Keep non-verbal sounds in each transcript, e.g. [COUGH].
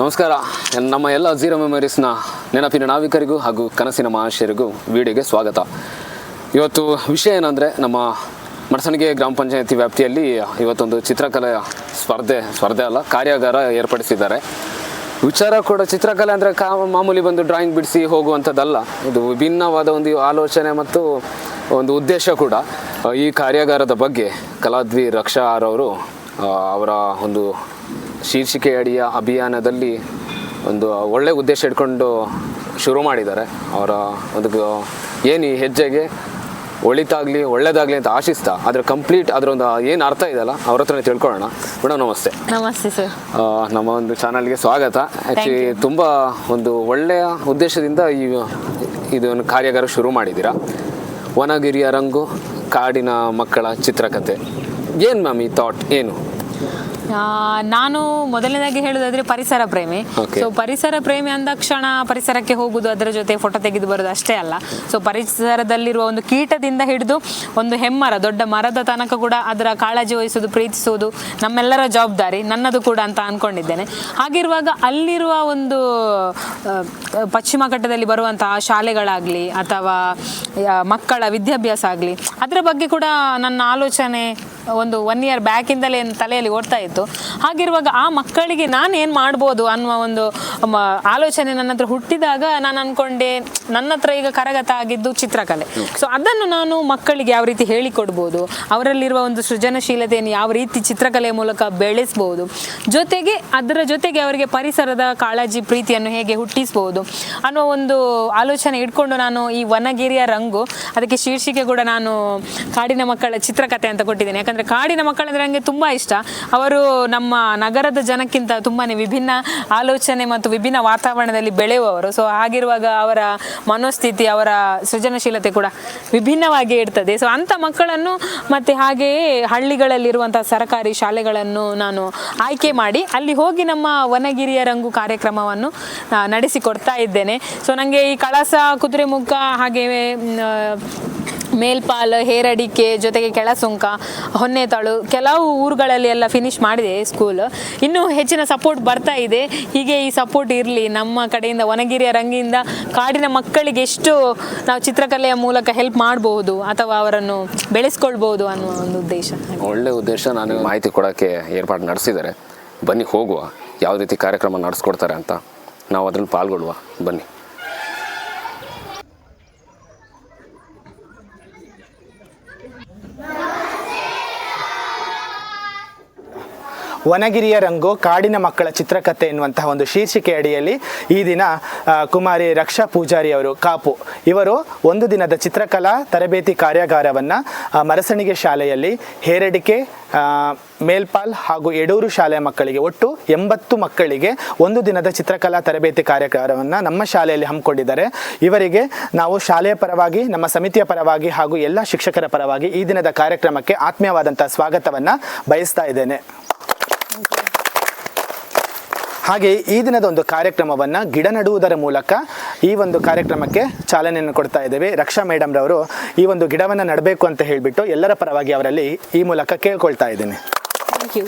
ನಮಸ್ಕಾರ. ನಮ್ಮ ಎಲ್ಲ ಜೀರೋ ಮೆಮೊರೀಸ್ನ ನೆನಪಿನ ನಾವಿಕರಿಗೂ ಹಾಗೂ ಕನಸಿನ ಮಹಾಶಯರಿಗೂ ವಿಡಿಯೋಗೆ ಸ್ವಾಗತ. ಇವತ್ತು ವಿಷಯ ಏನಂದರೆ ನಮ್ಮ ಮಡಸಣಿಗೆ ಗ್ರಾಮ ಪಂಚಾಯತಿ ವ್ಯಾಪ್ತಿಯಲ್ಲಿ ಇವತ್ತೊಂದು ಚಿತ್ರಕಲೆ ಸ್ಪರ್ಧೆ ಸ್ಪರ್ಧೆ ಅಲ್ಲ, ಕಾರ್ಯಾಗಾರ ಏರ್ಪಡಿಸಿದ್ದಾರೆ. ವಿಚಾರ ಕೂಡ ಚಿತ್ರಕಲೆ ಅಂದರೆ ಕಾ ಮಾಮೂಲಿ ಬಂದು ಡ್ರಾಯಿಂಗ್ ಬಿಡಿಸಿ ಹೋಗುವಂಥದ್ದಲ್ಲ. ಇದು ವಿಭಿನ್ನವಾದ ಒಂದು ಆಲೋಚನೆ ಮತ್ತು ಒಂದು ಉದ್ದೇಶ ಕೂಡ. ಈ ಕಾರ್ಯಾಗಾರದ ಬಗ್ಗೆ ಕಲಾದ್ವಿ ರಕ್ಷಾ ಅವರು ಅವರ ಒಂದು ಶೀರ್ಷಿಕೆ ಅಡಿಯ ಅಭಿಯಾನದಲ್ಲಿ ಒಂದು ಒಳ್ಳೆ ಉದ್ದೇಶ ಇಟ್ಕೊಂಡು ಶುರು ಮಾಡಿದ್ದಾರೆ. ಅವರ ಒಂದು ಏನು ಈ ಹೆಜ್ಜೆಗೆ ಒಳಿತಾಗಲಿ ಒಳ್ಳೇದಾಗಲಿ ಅಂತ ಆಶಿಸ್ತಾ ಅದರ ಕಂಪ್ಲೀಟ್ ಅದರೊಂದು ಏನು ಅರ್ಥ ಇದೆಯಲ್ಲ ಅವ್ರ ಹತ್ರನೇ ತಿಳ್ಕೊಳ್ಳೋಣ. ಮೇಡಮ್ ನಮಸ್ತೆ. ನಮಸ್ತೆ ಸರ್. ನಮ್ಮ ಒಂದು ಚಾನಲ್ಗೆ ಸ್ವಾಗತ. ಆ್ಯಕ್ಚುಲಿ ತುಂಬ ಒಂದು ಒಳ್ಳೆಯ ಉದ್ದೇಶದಿಂದ ಈ ಇದೊಂದು ಕಾರ್ಯಾಗಾರ ಶುರು ಮಾಡಿದ್ದೀರಾ. ವನಗಿರಿಯ ರಂಗು ಕಾಡಿನ ಮಕ್ಕಳ ಚಿತ್ರಕಥೆ ಏನು ಮ್ಯಾಮ್ ಈ ಥಾಟ್ ಏನು? ನಾನು ಮೊದಲನೇದಾಗಿ ಹೇಳೋದಾದ್ರೆ ಪರಿಸರ ಪ್ರೇಮಿ. ಸೊ ಪರಿಸರ ಪ್ರೇಮಿ ಅಂದ ಕ್ಷಣ ಪರಿಸರಕ್ಕೆ ಹೋಗುದು ಅದರ ಜೊತೆ ಫೋಟೋ ತೆಗೆದು ಬರೋದು ಅಷ್ಟೇ ಅಲ್ಲ. ಸೊ ಪರಿಸರದಲ್ಲಿರುವ ಒಂದು ಕೀಟದಿಂದ ಹಿಡಿದು ಒಂದು ಹೆಮ್ಮರ ದೊಡ್ಡ ಮರದ ತನಕ ಕೂಡ ಅದರ ಕಾಳಜಿ ವಹಿಸುದು ಪ್ರೀತಿಸುವುದು ನಮ್ಮೆಲ್ಲರ ಜವಾಬ್ದಾರಿ ನನ್ನದು ಕೂಡ ಅಂತ ಅನ್ಕೊಂಡಿದ್ದೇನೆ. ಹಾಗಿರುವಾಗ ಅಲ್ಲಿರುವ ಒಂದು ಪಶ್ಚಿಮ ಘಟ್ಟದಲ್ಲಿ ಬರುವಂತಹ ಶಾಲೆಗಳಾಗಲಿ ಅಥವಾ ಮಕ್ಕಳ ವಿದ್ಯಾಭ್ಯಾಸ ಆಗಲಿ ಅದರ ಬಗ್ಗೆ ಕೂಡ ನನ್ನ ಆಲೋಚನೆ ಒಂದು ಒನ್ ಇಯರ್ ಬ್ಯಾಕಿಂದಲೇ ತಲೆಯಲ್ಲಿ ಓಡ್ತಾ ಇತ್ತು. ಹಾಗಿರುವಾಗ ಆ ಮಕ್ಕಳಿಗೆ ನಾನು ಏನು ಮಾಡ್ಬೋದು ಅನ್ನುವ ಒಂದು ಆಲೋಚನೆ ನನ್ನ ಹತ್ರ ಹುಟ್ಟಿದಾಗ ನಾನು ಅನ್ಕೊಂಡೆ ನನ್ನ ಹತ್ರ ಈಗ ಕರಗತ ಆಗಿದ್ದು ಚಿತ್ರಕಲೆ. ಸೊ ಅದನ್ನು ನಾನು ಮಕ್ಕಳಿಗೆ ಯಾವ ರೀತಿ ಹೇಳಿಕೊಡ್ಬೋದು ಅವರಲ್ಲಿರುವ ಒಂದು ಸೃಜನಶೀಲತೆಯನ್ನು ಯಾವ ರೀತಿ ಚಿತ್ರಕಲೆಯ ಮೂಲಕ ಬೆಳೆಸ್ಬೋದು ಜೊತೆಗೆ ಅದರ ಜೊತೆಗೆ ಅವರಿಗೆ ಪರಿಸರದ ಕಾಳಜಿ ಪ್ರೀತಿಯನ್ನು ಹೇಗೆ ಹುಟ್ಟಿಸ್ಬೋದು ಅನ್ನೋ ಒಂದು ಆಲೋಚನೆ ಇಟ್ಕೊಂಡು ನಾನು ಈ ವನಗಿರಿಯ ರಂಗು ಅದಕ್ಕೆ ಶೀರ್ಷಿಕೆ ಕೂಡ ನಾನು ಕಾಡಿನ ಮಕ್ಕಳ ಚಿತ್ರಕಥೆ ಅಂತ ಕೊಟ್ಟಿದ್ದೇನೆ. ಯಾಕಂದ್ರೆ ಕಾಡಿನ ಮಕ್ಕಳಂದ್ರೆ ನನಗೆ ತುಂಬಾ ಇಷ್ಟ. ಅವರು ನಮ್ಮ ನಗರದ ಜನಕ್ಕಿಂತ ತುಂಬಾನೇ ವಿಭಿನ್ನ ಆಲೋಚನೆ ಮತ್ತು ವಿಭಿನ್ನ ವಾತಾವರಣದಲ್ಲಿ ಬೆಳೆಯುವವರು. ಸೊ ಹಾಗಿರುವಾಗ ಅವರ ಮನೋಸ್ಥಿತಿ, ಅವರ ಸೃಜನಶೀಲತೆ ಕೂಡ ವಿಭಿನ್ನವಾಗಿ ಇರ್ತದೆ. ಸೊ ಅಂಥ ಮಕ್ಕಳನ್ನು ಮತ್ತೆ ಹಾಗೆಯೇ ಹಳ್ಳಿಗಳಲ್ಲಿರುವಂತಹ ಸರ್ಕಾರಿ ಶಾಲೆಗಳನ್ನು ನಾನು ಆಯ್ಕೆ ಮಾಡಿ ಅಲ್ಲಿ ಹೋಗಿ ನಮ್ಮ ವನಗಿರಿಯ ರಂಗು ಕಾರ್ಯಕ್ರಮವನ್ನು ನಡೆಸಿಕೊಡ್ತಾ ಇದ್ದೇನೆ. ಸೊ ನನಗೆ ಈ ಕಳಸ ಕುದುರೆಮುಖ ಹಾಗೆ ಮೇಲ್ಪಾಲ್, ಹೇರಡಿಕೆ, ಜೊತೆಗೆ ಕೆಳಸುಂಕ, ಹೊನ್ನೆತಾಳು, ಕೆಲವು ಊರುಗಳಲ್ಲಿ ಎಲ್ಲ ಫಿನಿಶ್ ಮಾಡಿದೆ ಸ್ಕೂಲ್ ಇನ್ನೂ ಹೆಚ್ಚಿನ ಸಪೋರ್ಟ್ ಬರ್ತಾ ಇದೆ. ಹೀಗೆ ಈ ಸಪೋರ್ಟ್ ಇರಲಿ. ನಮ್ಮ ಕಡೆಯಿಂದ, ವನಗಿರಿಯ ರಂಗಿಯಿಂದ ಕಾಡಿನ ಮಕ್ಕಳಿಗೆ ಎಷ್ಟು ನಾವು ಚಿತ್ರಕಲೆಯ ಮೂಲಕ ಹೆಲ್ಪ್ ಮಾಡಬಹುದು ಅಥವಾ ಅವರನ್ನು ಬೆಳೆಸ್ಕೊಳ್ಬಹುದು ಅನ್ನುವ ಒಂದು ಉದ್ದೇಶ. ಒಳ್ಳೆ ಉದ್ದೇಶ. ನಾನು ಮಾಹಿತಿ ಕೊಡೋಕ್ಕೆ ಏರ್ಪಾಡು ನಡೆಸಿದ್ದಾರೆ. ಬನ್ನಿ ಹೋಗುವ. ಯಾವ ರೀತಿ ಕಾರ್ಯಕ್ರಮ ನಡೆಸ್ಕೊಡ್ತಾರೆ ಅಂತ ನಾವು ಅದರಲ್ಲಿ ಪಾಲ್ಗೊಳ್ಳುವ. ಬನ್ನಿ. ವನಗಿರಿಯ ರಂಗು, ಕಾಡಿನ ಮಕ್ಕಳ ಚಿತ್ರಕಥೆ ಎನ್ನುವಂತಹ ಒಂದು ಶೀರ್ಷಿಕೆ ಅಡಿಯಲ್ಲಿ ಈ ದಿನ ಕುಮಾರಿ ರಕ್ಷಾ ಪೂಜಾರಿ ಅವರು ಕಾಪು. ಇವರು ಒಂದು ದಿನದ ಚಿತ್ರಕಲಾ, ತರಬೇತಿ ಕಾರ್ಯಾಗಾರವನ್ನು ಮರಸಣಿಗೆ ಶಾಲೆಯಲ್ಲಿ ಹೇರಡಿಕೆ ಮೇಲ್ಪಾಲ್ ಹಾಗೂ ಎಡೂರು ಶಾಲೆಯ ಮಕ್ಕಳಿಗೆ ಒಟ್ಟು ಎಂಬತ್ತು ಮಕ್ಕಳಿಗೆ ಒಂದು ದಿನದ ಚಿತ್ರಕಲಾ, ತರಬೇತಿ ಕಾರ್ಯಕ್ರಮವನ್ನು ನಮ್ಮ ಶಾಲೆಯಲ್ಲಿ ಹಮ್ಮಿಕೊಂಡಿದ್ದಾರೆ. ಇವರಿಗೆ ನಾವು ಶಾಲೆಯ ಪರವಾಗಿ, ನಮ್ಮ ಸಮಿತಿಯ ಪರವಾಗಿ ಹಾಗೂ ಎಲ್ಲ ಶಿಕ್ಷಕರ ಪರವಾಗಿ ಈ ದಿನದ ಕಾರ್ಯಕ್ರಮಕ್ಕೆ ಆತ್ಮೀಯವಾದಂಥ ಸ್ವಾಗತವನ್ನು ಬಯಸ್ತಾ ಇದ್ದೇನೆ. ಹಾಗೆ ಈ ದಿನದ ಒಂದು ಕಾರ್ಯಕ್ರಮವನ್ನು ಗಿಡ ನೆಡುವುದರ ಮೂಲಕ ಈ ಒಂದು ಕಾರ್ಯಕ್ರಮಕ್ಕೆ ಚಾಲನೆಯನ್ನು ಕೊಡ್ತಾ ಇದ್ದೇವೆ. ರಕ್ಷಾ ಮೇಡಮ್ ರವರು ಈ ಒಂದು ಗಿಡವನ್ನು ನೆಡಬೇಕು ಅಂತ ಹೇಳಿಬಿಟ್ಟು ಎಲ್ಲರ ಪರವಾಗಿ ಅವರಲ್ಲಿ ಈ ಮೂಲಕ ಕೇಳ್ಕೊಳ್ತಾ ಇದ್ದೀನಿ. ಥ್ಯಾಂಕ್ ಯು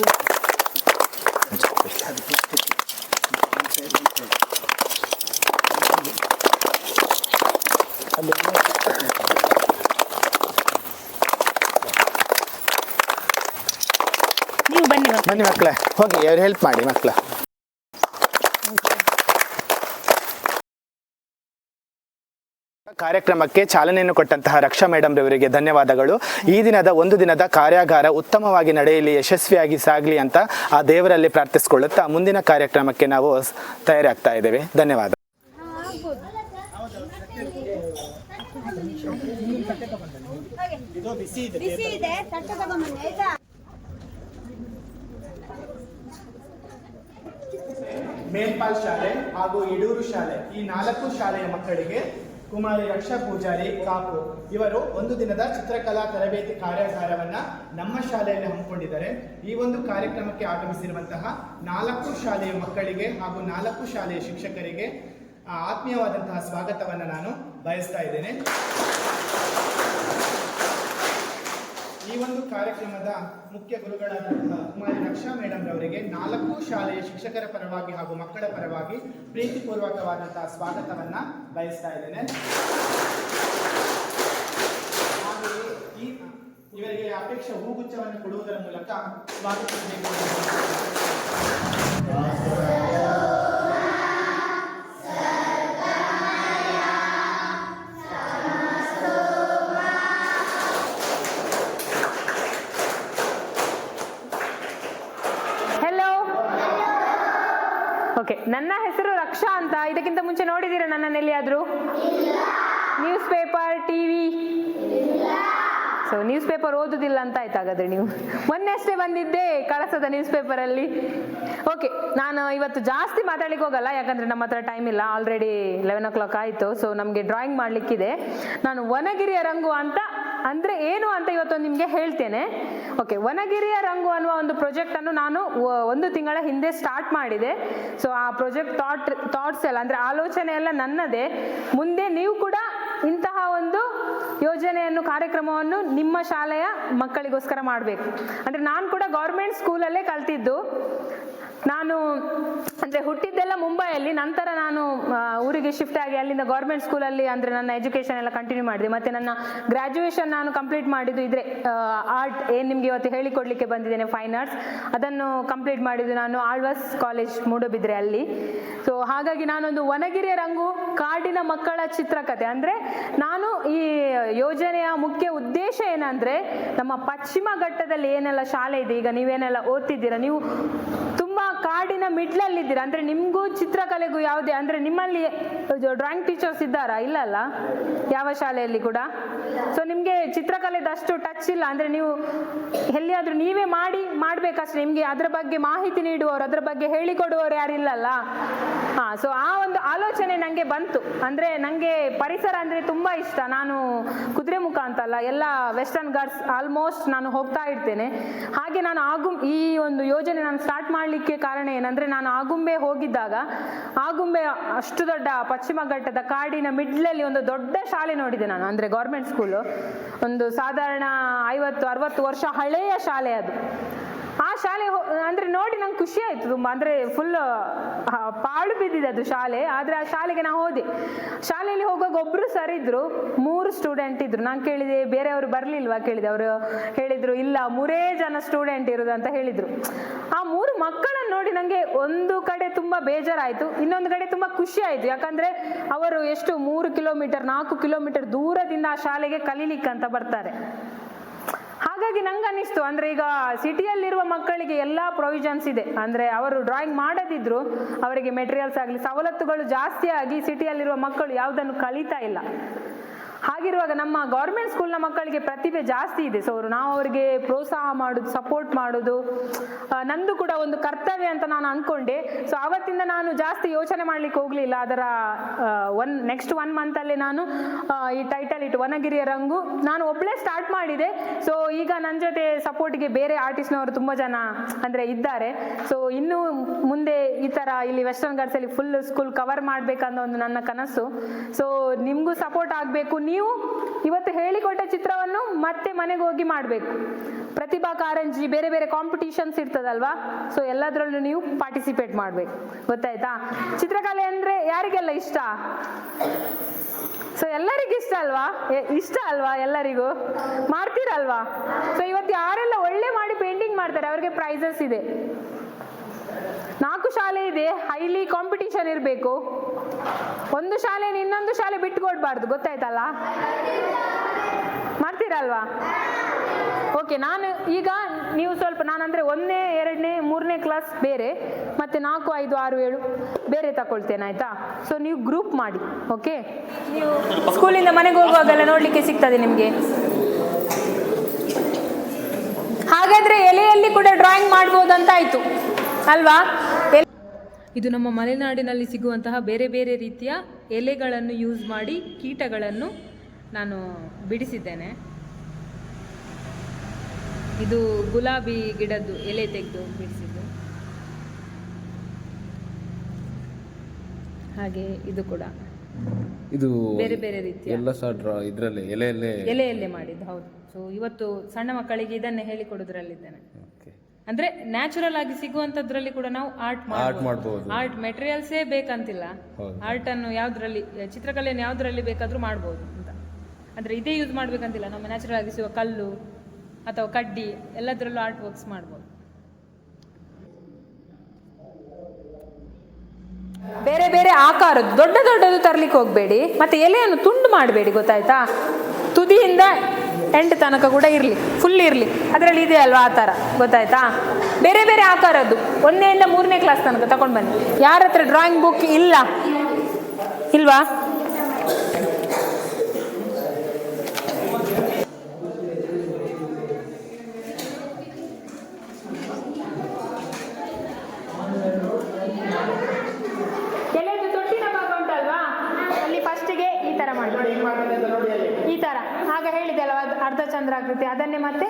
ಬನ್ನಿ ಮಕ್ಕಳೇ. ಬನ್ನಿ ಮಕ್ಕಳೇ ಹೋಗಿ ಅವ್ರು ಹೆಲ್ಪ್ ಮಾಡಿ ಮಕ್ಕಳ. ಕಾರ್ಯಕ್ರಮಕ್ಕೆ ಚಾಲನೆಯನ್ನು ಕೊಟ್ಟಂತಹ ರಕ್ಷಾ ಮೇಡಮ್ ರವರಿಗೆ ಧನ್ಯವಾದಗಳು. ಈ ದಿನದ ಒಂದು ದಿನದ ಕಾರ್ಯಾಗಾರ ಉತ್ತಮವಾಗಿ ನಡೆಯಲಿ, ಯಶಸ್ವಿಯಾಗಿ ಸಾಗಲಿ ಅಂತ ಆ ದೇವರಲ್ಲಿ ಪ್ರಾರ್ಥಿಸಿಕೊಳ್ಳುತ್ತಾ ಮುಂದಿನ ಕಾರ್ಯಕ್ರಮಕ್ಕೆ ನಾವು ತಯಾರಾಗ್ತಾ ಇದ್ದೇವೆ. ಧನ್ಯವಾದ. ಮೇಲ್ಪಾಲ್ ಶಾಲೆ ಹಾಗೂ ಯಡೂರು ಶಾಲೆ, ಈ ನಾಲ್ಕು ಶಾಲೆಯ ಮಕ್ಕಳಿಗೆ ಕುಮಾರಿ ರಕ್ಷಾ ಪೂಜಾರಿ ಕಾಪು ಇವರು ಒಂದು ದಿನದ ಚಿತ್ರಕಲಾ ತರಬೇತಿ ಕಾರ್ಯಾಗಾರವನ್ನ ನಮ್ಮ ಶಾಲೆಯಲ್ಲಿ ಹಮ್ಮಿಕೊಂಡಿದ್ದಾರೆ. ಈ ಒಂದು ಕಾರ್ಯಕ್ರಮಕ್ಕೆ ಆಗಮಿಸಿರುವಂತಹ ನಾಲ್ಕು ಶಾಲೆಯ ಮಕ್ಕಳಿಗೆ ಹಾಗೂ ನಾಲ್ಕು ಶಾಲೆಯ ಶಿಕ್ಷಕರಿಗೆ ಆತ್ಮೀಯವಾದಂತಹ ಸ್ವಾಗತವನ್ನು ನಾನು ಬಯಸ್ತಾ ಇದ್ದೇನೆ. ಈ ಒಂದು ಕಾರ್ಯಕ್ರಮದ ಮುಖ್ಯ ಗುರುಗಳಾದಂತಹ ಕುಮಾರಿ ರಕ್ಷಾ ಮೇಡಮ್ ರವರಿಗೆ ನಾಲ್ಕು ಶಾಲೆಯ ಶಿಕ್ಷಕರ ಪರವಾಗಿ ಹಾಗೂ ಮಕ್ಕಳ ಪರವಾಗಿ ಪ್ರೀತಿಪೂರ್ವಕವಾದಂತಹ ಸ್ವಾಗತವನ್ನ ಬಯಸ್ತಾ ಇದ್ದೇನೆ. ಹಾಗೆಯೇ ಇವರಿಗೆ ಅಪೇಕ್ಷ ಹೂಗುಚ್ಛವನ್ನು ಕೊಡುವುದರ ಮೂಲಕ ಸ್ವಾಗತಿಸಬೇಕು. ಅಂತ. ಇದಕ್ಕಿಂತ ಮುಂಚೆ ನೋಡಿದ್ದೀರಾ ನನ್ನನ್ನು ಎಲ್ಲಿಯಾದರೂ news paper TV so news paper ಓದುದಿಲ್ಲ ಅಂತ ಆಯ್ತು ಹಾಗಾದ್ರೆ ನೀವು. ಮೊನ್ನೆ ಅಷ್ಟೇ ಬಂದಿದ್ದೆ ಕಳಸದ ನ್ಯೂಸ್ ಪೇಪರಲ್ಲಿ ಓಕೆ ನಾನು ಇವತ್ತು ಜಾಸ್ತಿ ಮಾತಾಡ್ಲಿಕ್ಕೆ ಹೋಗಲ್ಲ, ಯಾಕಂದ್ರೆ ನಮ್ಮ ಹತ್ರ ಟೈಮ್ ಇಲ್ಲ. ಆಲ್ರೆಡಿ ಲೆವೆನ್ ಓ ಕ್ಲಾಕ್ ಆಯಿತು ಸೊ ನಮಗೆ ಡ್ರಾಯಿಂಗ್ ಮಾಡಲಿಕ್ಕಿದೆ. ನಾನು ವನಗಿರಿಯ ರಂಗು ಅಂತ ಅಂದರೆ ಏನು ಅಂತ ಇವತ್ತು ನಿಮಗೆ ಹೇಳ್ತೇನೆ. ಓಕೆ ವನಗಿರಿಯ ರಂಗು ಅನ್ನುವ ಒಂದು ಪ್ರಾಜೆಕ್ಟನ್ನು ನಾನು ಒಂದು ತಿಂಗಳ ಹಿಂದೆ ಸ್ಟಾರ್ಟ್ ಮಾಡಿದೆ. ಸೊ ಆ ಪ್ರಾಜೆಕ್ಟ್ ಥಾಟ್ ಥಾಟ್ಸ್ ಎಲ್ಲ, ಅಂದರೆ ಆಲೋಚನೆ ಎಲ್ಲ ನನ್ನದೇ. ಮುಂದೆ ನೀವು ಕೂಡ ಇಂತಹ ಒಂದು ಯೋಜನೆಯನ್ನು, ಕಾರ್ಯಕ್ರಮವನ್ನು ನಿಮ್ಮ ಶಾಲೆಯ ಮಕ್ಕಳಿಗೋಸ್ಕರ ಮಾಡಬೇಕು. ಅಂದರೆ ನಾನು ಕೂಡ ಗೌರ್ಮೆಂಟ್ ಸ್ಕೂಲಲ್ಲೇ ಕಲ್ತಿದ್ದು. ನಾನು, ಅಂದರೆ ಹುಟ್ಟಿದ್ದೆಲ್ಲ ಮುಂಬೈಯಲ್ಲಿ, ನಂತರ ನಾನು ಊರಿಗೆ ಶಿಫ್ಟ್ ಆಗಿ ಅಲ್ಲಿಂದ ಗೌರ್ಮೆಂಟ್ ಸ್ಕೂಲಲ್ಲಿ ಅಂದರೆ ನನ್ನ ಎಜುಕೇಶನ್ ಎಲ್ಲ ಕಂಟಿನ್ಯೂ ಮಾಡಿದೆ. ಮತ್ತು ನನ್ನ ಗ್ರಾಜುಯೇಷನ್ ನಾನು ಕಂಪ್ಲೀಟ್ ಮಾಡಿದ್ದು ಇದ್ರೆ ಆರ್ಟ್ ಏನು ನಿಮಗೆ ಇವತ್ತು ಹೇಳಿಕೊಡ್ಲಿಕ್ಕೆ ಬಂದಿದ್ದೇನೆ ಫೈನ್ ಆರ್ಟ್ಸ್ ಅದನ್ನು ಕಂಪ್ಲೀಟ್ ಮಾಡಿದ್ದು ನಾನು ಆಳ್ವಾಸ್ ಕಾಲೇಜ್ ಮೂಡುಬಿದ್ರೆ ಅಲ್ಲಿ. ಸೊ ಹಾಗಾಗಿ ನಾನೊಂದು ವನಗಿರಿಯ ರಂಗು, ಕಾಡಿನ ಮಕ್ಕಳ ಚಿತ್ರಕಥೆ ಅಂದರೆ ನಾನು ಈ ಯೋಜನೆಯ ಮುಖ್ಯ ಉದ್ದೇಶ ಏನಂದರೆ, ನಮ್ಮ ಪಶ್ಚಿಮ ಘಟ್ಟದಲ್ಲಿ ಏನೆಲ್ಲ ಶಾಲೆ ಇದೆ, ಈಗ ನೀವೇನೆಲ್ಲ ಓದ್ತಿದ್ದೀರಾ, ನೀವು ಕಾಡಿನ ಮಿಡ್ಲಲ್ಲಿದ್ದೀರಾ? ಅಂದರೆ ನಿಮಗೂ ಚಿತ್ರಕಲೆಗೂ ಯಾವುದೇ, ಅಂದರೆ ನಿಮ್ಮಲ್ಲಿ ಡ್ರಾಯಿಂಗ್ ಟೀಚರ್ಸ್ ಇದ್ದಾರಾ? ಇಲ್ಲ ಅಲ್ಲ? ಯಾವ ಶಾಲೆಯಲ್ಲಿ ಕೂಡ? ಸೊ ನಿಮಗೆ ಚಿತ್ರಕಲೆದಷ್ಟು ಟಚ್ ಇಲ್ಲ. ಅಂದರೆ ನೀವು ಎಲ್ಲಿಯಾದರೂ ನೀವೇ ಮಾಡಿ, ಮಾಡಬೇಕಷ್ಟೇ ನಿಮಗೆ. ಅದರ ಬಗ್ಗೆ ಮಾಹಿತಿ ನೀಡುವವರು, ಅದರ ಬಗ್ಗೆ ಹೇಳಿಕೊಡುವವರು ಯಾರಿಲ್ಲಲ್ಲ ಹಾಂ ಸೊ ಆ ಒಂದು ಆಲೋಚನೆ ನನಗೆ ಬಂತು. ಅಂದರೆ ನನಗೆ ಪರಿಸರ ಅಂದರೆ ತುಂಬ ಇಷ್ಟ. ನಾನು ಕುದುರೆಮುಖ ಅಂತಲ್ಲ, ಎಲ್ಲ ವೆಸ್ಟರ್ನ್ ಗಾರ್ಡ್ಸ್ ಆಲ್ಮೋಸ್ಟ್ ನಾನು ಹೋಗ್ತಾ ಇರ್ತೇನೆ. ಹಾಗೆ ನಾನು ಆಗು, ಈ ಒಂದು ಯೋಜನೆ ನಾನು ಸ್ಟಾರ್ಟ್ ಮಾಡಲಿಕ್ಕೆ ಕಾರಣ ಏನಂದರೆ, ನಾನು ಆಗುಂಬೆ ಹೋಗಿದ್ದಾಗ, ಆಗುಂಬೆ ಅಷ್ಟು ದೊಡ್ಡ ಪಶ್ಚಿಮ ಘಟ್ಟದ ಕಾಡಿನ ಮಿಡ್ಲಲ್ಲಿ ಒಂದು ದೊಡ್ಡ ಶಾಲೆ ನೋಡಿದೆ ನಾನು, ಅಂದ್ರೆ ಗೌರ್ಮೆಂಟ್ ಸ್ಕೂಲು ಒಂದು ಸಾಧಾರಣ ಐವತ್ತು, ಅರವತ್ತು ವರ್ಷ ಹಳೆಯ ಶಾಲೆ ಅದು. ಶಾಲೆ ಅಂದ್ರೆ ನೋಡಿ ನಂಗೆ ಖುಷಿ ಆಯ್ತು ತುಂಬಾ. ಅಂದ್ರೆ ಫುಲ್ ಪಾಳು ಬಿದ್ದಿದೆ ಅದು ಶಾಲೆ. ಆದ್ರೆ ಆ ಶಾಲೆಗೆ ನಾ ಹೋದೆ. ಶಾಲೆಯಲ್ಲಿ ಹೋಗುವಾಗ ಒಬ್ರು ಸರ್ ಇದ್ರು, ಮೂರು ಸ್ಟೂಡೆಂಟ್ ಇದ್ರು. ನಾನು ಕೇಳಿದೆ, ಬೇರೆಯವರು ಬರ್ಲಿಲ್ವಾ? ಕೇಳಿದೆ. ಅವರು ಹೇಳಿದ್ರು, ಇಲ್ಲ, ಮೂರೇ ಜನ ಸ್ಟೂಡೆಂಟ್ ಇರೋದು ಅಂತ ಹೇಳಿದ್ರು. ಆ ಮೂರು ಮಕ್ಕಳನ್ನು ನೋಡಿ ನಂಗೆ ಒಂದು ಕಡೆ ತುಂಬಾ ಬೇಜಾರಾಯ್ತು, ಇನ್ನೊಂದು ಕಡೆ ತುಂಬಾ ಖುಷಿ ಆಯ್ತು. ಯಾಕಂದ್ರೆ ಅವರು ಎಷ್ಟು ಮೂರು ಕಿಲೋಮೀಟರ್, ನಾಲ್ಕು ಕಿಲೋಮೀಟರ್ ದೂರದಿಂದ ಆ ಶಾಲೆಗೆ ಕಲೀಲಿಕ್ಕಂತ ಬರ್ತಾರೆ. ಹಾಗಾಗಿ ನಂಗೆ ಅನ್ನಿಸ್ತು ಅಂದ್ರೆ ಈಗ ಸಿಟಿಯಲ್ಲಿರುವ ಮಕ್ಕಳಿಗೆ ಎಲ್ಲ ಪ್ರೊವಿಷನ್ಸ್ ಇದೆ. ಅಂದ್ರೆ ಅವರು ಡ್ರಾಯಿಂಗ್ ಮಾಡದಿದ್ರು ಅವರಿಗೆ ಮೆಟೀರಿಯಲ್ಸ್ ಆಗಲಿ, ಸವಲತ್ತುಗಳು ಜಾಸ್ತಿ ಆಗಿ ಸಿಟಿಯಲ್ಲಿರುವ ಮಕ್ಕಳು ಯಾವುದನ್ನು ಕಲಿತಾ ಇಲ್ಲ. ಹಾಗಿರುವಾಗ ನಮ್ಮ ಗೌರ್ಮೆಂಟ್ ಸ್ಕೂಲ್ನ ಮಕ್ಕಳಿಗೆ ಪ್ರತಿಭೆ ಜಾಸ್ತಿ ಇದೆ. ಸೊ ನಾವು ಅವರಿಗೆ ಪ್ರೋತ್ಸಾಹ ಮಾಡೋದು ಸಪೋರ್ಟ್ ಮಾಡೋದು ನಂದು ಕೂಡ ಒಂದು ಕರ್ತವ್ಯ ಅಂತ ನಾನು ಅಂದ್ಕೊಂಡೆ ಸೊ ಆವತ್ತಿಂದ ನಾನು ಜಾಸ್ತಿ ಯೋಚನೆ ಮಾಡ್ಲಿಕ್ಕೆ ಹೋಗಲಿಲ್ಲ. ಅದರ ಒನ್ ನೆಕ್ಸ್ಟ್ ಒನ್ ಮಂತಲ್ಲಿ ನಾನು ಈ ಟೈಟಲ್ ಇಟ್ಟು ವನಗಿರಿಯ ರಂಗು ನಾನು ಒಬ್ಬಳೇ ಸ್ಟಾರ್ಟ್ ಮಾಡಿದೆ. ಸೊ ಈಗ ನನ್ನ ಜೊತೆ ಸಪೋರ್ಟ್ಗೆ ಬೇರೆ ಆರ್ಟಿಸ್ಟ್ನವರು ತುಂಬ ಜನ ಅಂದರೆ ಇದ್ದಾರೆ. ಸೊ ಇನ್ನು ಮುಂದೆ ಈ ಥರ ಇಲ್ಲಿ ವೆಸ್ಟರ್ನ್ ಘಾಟ್ಸಲ್ಲಿ ಫುಲ್ ಸ್ಕೂಲ್ ಕವರ್ ಮಾಡಬೇಕನ್ನೋ ಒಂದು ನನ್ನ ಕನಸು. ಸೊ ನಿಮಗೂ ಸಪೋರ್ಟ್ ಆಗಬೇಕು. ನೀವು ಇವತ್ತು ಹೇಳಿಕೊಟ್ಟ ಚಿತ್ರವನ್ನು ಮತ್ತೆ ಮನೆಗೆ ಹೋಗಿ ಮಾಡಬೇಕು. ಪ್ರತಿಭಾ ಕಾರಂಜಿ ಬೇರೆ ಬೇರೆ ಕಾಂಪಿಟಿಷನ್ಸ್ ಇರ್ತದಲ್ವಾ? ಸೊ ಎಲ್ಲದರಲ್ಲೂ ನೀವು ಪಾರ್ಟಿಸಿಪೇಟ್ ಮಾಡಬೇಕು. ಗೊತ್ತಾಯ್ತಾ? ಚಿತ್ರಕಲೆ ಅಂದರೆ ಯಾರಿಗೆಲ್ಲ ಇಷ್ಟ? ಸೊ ಎಲ್ಲರಿಗೂ ಇಷ್ಟ ಅಲ್ವಾ? ಇಷ್ಟ ಅಲ್ವಾ ಎಲ್ಲರಿಗೂ? ಮಾಡ್ತೀರಲ್ವಾ? ಸೊ ಇವತ್ತು ಯಾರೆಲ್ಲ ಒಳ್ಳೆ ಮಾಡಿ ಪೇಂಟಿಂಗ್ ಮಾಡ್ತಾರೆ, ಅವ್ರಿಗೆ ಪ್ರೈಸಸ್ ಇದೆ. ನಾಲ್ಕು ಶಾಲೆ ಇದೆ, ಹೈಲಿ ಕಾಂಪಿಟಿಷನ್ ಇರಬೇಕು. ಒಂದು ಶಾಲೆ ಇನ್ನೊಂದು ಶಾಲೆ ಬಿಟ್ಕೊಡ್ಬಾರ್ದು, ಗೊತ್ತಾಯ್ತಲ್ಲ? ಮಾಡ್ತೀರಲ್ವಾ? ಓಕೆ ನಾನು ಈಗ ನೀವು ಸ್ವಲ್ಪ ನಾನಂದ್ರೆ ಒಂದನೇ ಎರಡನೇ, ಮೂರನೇ ಕ್ಲಾಸ್ ಬೇರೆ, ಮತ್ತೆ ನಾಲ್ಕು, ಐದು, ಆರು, ಏಳು ಬೇರೆ ತಗೊಳ್ತೇನೆ ಆಯ್ತಾ? ಸೊ ನೀವು ಗ್ರೂಪ್ ಮಾಡಿ ಓಕೆ ನೀವು ಸ್ಕೂಲಿಂದ ಮನೆಗೆ ಹೋಗುವಾಗೆಲ್ಲ ನೋಡ್ಲಿಕ್ಕೆ ಸಿಗ್ತದೆ ನಿಮಗೆ. ಹಾಗಾದ್ರೆ ಎಲೆಯಲ್ಲಿ ಕೂಡ ಡ್ರಾಯಿಂಗ್ ಮಾಡ್ಬೋದು ಅಂತ ಆಯ್ತು ಅಲ್ವಾ? ಇದು ನಮ್ಮ ಮಲೆನಾಡಿನಲ್ಲಿ ಸಿಗುವಂತಹ ಬೇರೆ ಬೇರೆ ರೀತಿಯ ಎಲೆಗಳನ್ನು ಯೂಸ್ ಮಾಡಿ ಕೀಟಗಳನ್ನು ನಾನು ಬಿಡಿಸಿದ್ದೇನೆ. ಇದು ಗುಲಾಬಿ ಗಿಡದ್ದು ಎಲೆ ತೆಗೆದು ಬಿಡಿಸಿದ್ದು. ಹಾಗೆ ಇದು ಕೂಡ. ಇದು ಬೇರೆ ಬೇರೆ ರೀತಿಯ. ಎಲ್ಲ ಸಹ ಇದರಲ್ಲೇ ಎಲೆಯಲ್ಲೇ ಎಲೆಯಲ್ಲೇ ಮಾಡಿದ್ದು ಹೌದು. ಸೊ ಇವತ್ತು ಸಣ್ಣ ಮಕ್ಕಳಿಗೆ ಇದನ್ನೇ ಹೇಳಿಕೊಡೋದ್ರಲ್ಲಿದ್ದೇನೆ. ಅಂದ್ರೆ ನ್ಯಾಚುರಲ್ ಆಗಿ ಸಿಗುವಂತದ್ರಲ್ಲಿ ಕೂಡ ನಾವು ಆರ್ಟ್ ಆರ್ಟ್ ಮಾಡ್ಬೋದು. ಆರ್ಟ್ ಮೆಟೀರಿಯಲ್ಸೇ ಬೇಕಂತಿಲ್ಲ. ಹೌದು. ಆರ್ಟ್ ಅನ್ನು ಯಾವ್ದ್ರಲ್ಲಿ ಚಿತ್ರಕಲೆಯನ್ನು ಯಾವ್ದ್ರಲ್ಲಿ ಬೇಕಾದ್ರೂ ಮಾಡ್ಬೋದು ಅಂತ. ಅಂದ್ರೆ ಇದೇ ಯೂಸ್ ಮಾಡ್ಬೇಕಂತಿಲ್ಲ. ನಮ್ಮ ನ್ಯಾಚುರಲ್ ಆಗಿ ಸಿಗುವ ಕಲ್ಲು ಅಥವಾ ಕಡ್ಡಿ ಎಲ್ಲದರಲ್ಲೂ ಆರ್ಟ್ ವರ್ಕ್ಸ್ ಮಾಡ್ಬೋದು. ಬೇರೆ ಬೇರೆ ಆಕಾರದ್ದು ದೊಡ್ಡ ದೊಡ್ಡದು ತರ್ಲಿಕ್ಕೆ ಹೋಗಬೇಡಿ. ಮತ್ತೆ ಎಲೆಯನ್ನು ತುಂಡು ಮಾಡಬೇಡಿ ಗೊತ್ತಾಯ್ತಾ? ತುದಿಯಿಂದ ಎಂಟು ತನಕ ಕೂಡ ಇರಲಿ ಫುಲ್ ಇರಲಿ. ಅದರಲ್ಲಿ ಇದೆ ಅಲ್ವಾ ಆ ಥರ ಗೊತ್ತಾಯ್ತಾ? ಬೇರೆ ಬೇರೆ ಆಕಾರದ್ದು. ಒಂದನೆಯಿಂದ ಮೂರನೇ ಕ್ಲಾಸ್ ತನಕ ತಗೊಂಡು ಬನ್ನಿ. ಯಾರ ಹತ್ರ ಡ್ರಾಯಿಂಗ್ ಬುಕ್ ಇಲ್ಲ? ಇಲ್ವಾ ಕೆಲವೊಂದು ತೊಟ್ಟಿನ ಭಾಗ ಉಂಟಲ್ವಾ ಅಲ್ಲಿ ಫಸ್ಟಿಗೆ ಈ ತರ ಮಾಡಿ ಈ ತರ ಆಗ ಹೇಳಿದೆ ಅಲ್ವಾ ಅದು ಚಂದ್ರಾಕೃತಿ ಅದನ್ನೇ ಮತ್ತೆ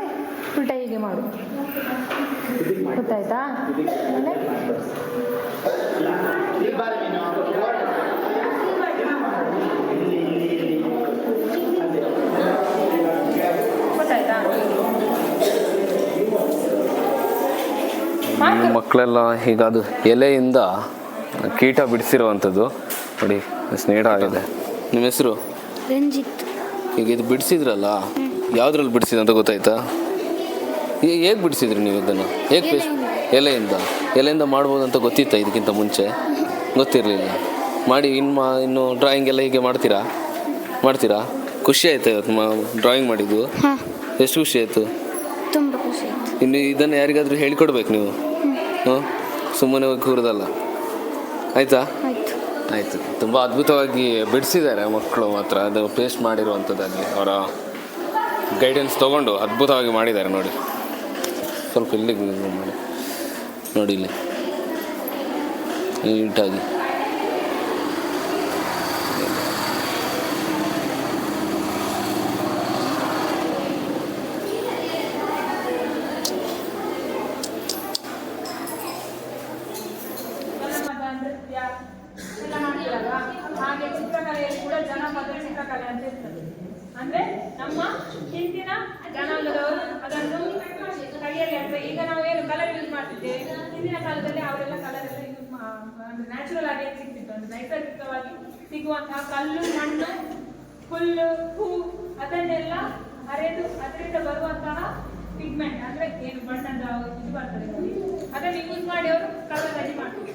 ಉಲ್ಟ ಹೀಗೆ ಮಾಡು. ಗೊತ್ತಾಯ್ತಾ? ಮಕ್ಕಳೆಲ್ಲ ಈಗ ಅದು ಎಲೆಯಿಂದ ಕೀಟ ಬಿಡಿಸಿರುವಂಥದ್ದು. ನೋಡಿ ಸ್ನೇಹ ಆಗಿದೆ ನಿಮ್ಮ ಹೆಸರು? ರಂಜಿತ್. ಈಗ ಇದು ಬಿಡಿಸಿದ್ರಲ್ಲ? ಯಾವ್ದ್ರಲ್ಲಿ ಬಿಡಿಸಿದ ಅಂತ ಗೊತ್ತಾಯ್ತಾ? ಹೇಗೆ ಬಿಡಿಸಿದ್ರಿ ನೀವು ಇದನ್ನು? ಹೇಗೆ ಎಲೆಯಿಂದ? ಎಲೆಯಿಂದ ಮಾಡ್ಬೋದು ಅಂತ ಗೊತ್ತಿತ್ತಾ ಇದಕ್ಕಿಂತ ಮುಂಚೆ? ಗೊತ್ತಿರಲಿಲ್ಲ. ಮಾಡಿ ಇನ್ನು ಮಾ ಇನ್ನು ಡ್ರಾಯಿಂಗ್ ಎಲ್ಲ ಹೀಗೆ ಮಾಡ್ತೀರಾ? ಮಾಡ್ತೀರಾ? ಖುಷಿ ಆಯ್ತು ಇವತ್ತು ಮಾ ಡ್ರಾಯಿಂಗ್ ಮಾಡಿದ್ದು? ಎಷ್ಟು ಖುಷಿ ಆಯಿತು? ತುಂಬ ಖುಷಿ ಆಯ್ತು. ಇನ್ನು ಇದನ್ನು ಯಾರಿಗಾದರೂ ಹೇಳಿಕೊಡ್ಬೇಕು ನೀವು? ಹ್ಞೂ ಸುಮ್ಮನೆ ಹೋಗಿ ಕೂರೋದಲ್ಲ? ಆಯಿತಾ? ಆಯ್ತು. ಆಯಿತು. ತುಂಬ ಅದ್ಭುತವಾಗಿ ಬಿಡಿಸಿದ್ದಾರೆ ಮಕ್ಕಳು ಮಾತ್ರ. ಅದು ಪೇಸ್ಟ್ ಮಾಡಿರುವಂಥದ್ದಾಗಲಿ ಅವರ ಗೈಡೆನ್ಸ್ ತೊಗೊಂಡು ಅದ್ಭುತವಾಗಿ ಮಾಡಿದ್ದಾರೆ ನೋಡಿ. ಸ್ವಲ್ಪ ಇಲ್ಲಿಗೆ zoom ಮಾಡಿ. ನೋಡಿ ಇಲ್ಲಿ. ನೀಟಾಗಿ ಹಾಗೆ ಚಿತ್ರಕಲೆಯಲ್ಲಿ ಕೂಡ ಜನಪದ ಚಿತ್ರಕಲೆ ಅಂತ ಇರ್ತದೆ. ಅಂದ್ರೆ ನಮ್ಮ ಹಿಂದಿನ ಜನಾಂಗದವರು ಅದನ್ನು ಕೈಯಲ್ಲಿ ಅಂದ್ರೆ ಈಗ ನಾವು ಏನು ಕಲರ್ ಯೂಸ್ ಮಾಡ್ತಿದ್ದೇವೆ ಹಿಂದಿನ ಕಾಲದಲ್ಲಿ ಅವರೆಲ್ಲ ಕಲರ್ ಎಲ್ಲ ಯೂಸ್ ಅಂದ್ರೆ ನ್ಯಾಚುರಲ್ ಆಗಿ ಸಿಗ್ತಿತ್ತು. ಅಂದ್ರೆ ನೈಸರ್ಗಿಕವಾಗಿ ಸಿಗುವಂತಹ ಕಲ್ಲು ಮಣ್ಣು ಹುಲ್ಲು ಹೂ ಅದನ್ನೆಲ್ಲ ಅರೆದು ಅದರಿಂದ ಬರುವಂತಹ ಪಿಗ್ಮೆಂಟ್ ಅಂದ್ರೆ ಏನು ಬಣ್ಣದ ಇದು ಬರ್ತದೆ ಅದನ್ನ ಯೂಸ್ ಮಾಡಿ ಅವರು ಕಲರ್ ರೆಡಿ ಮಾಡ್ತಾರೆ.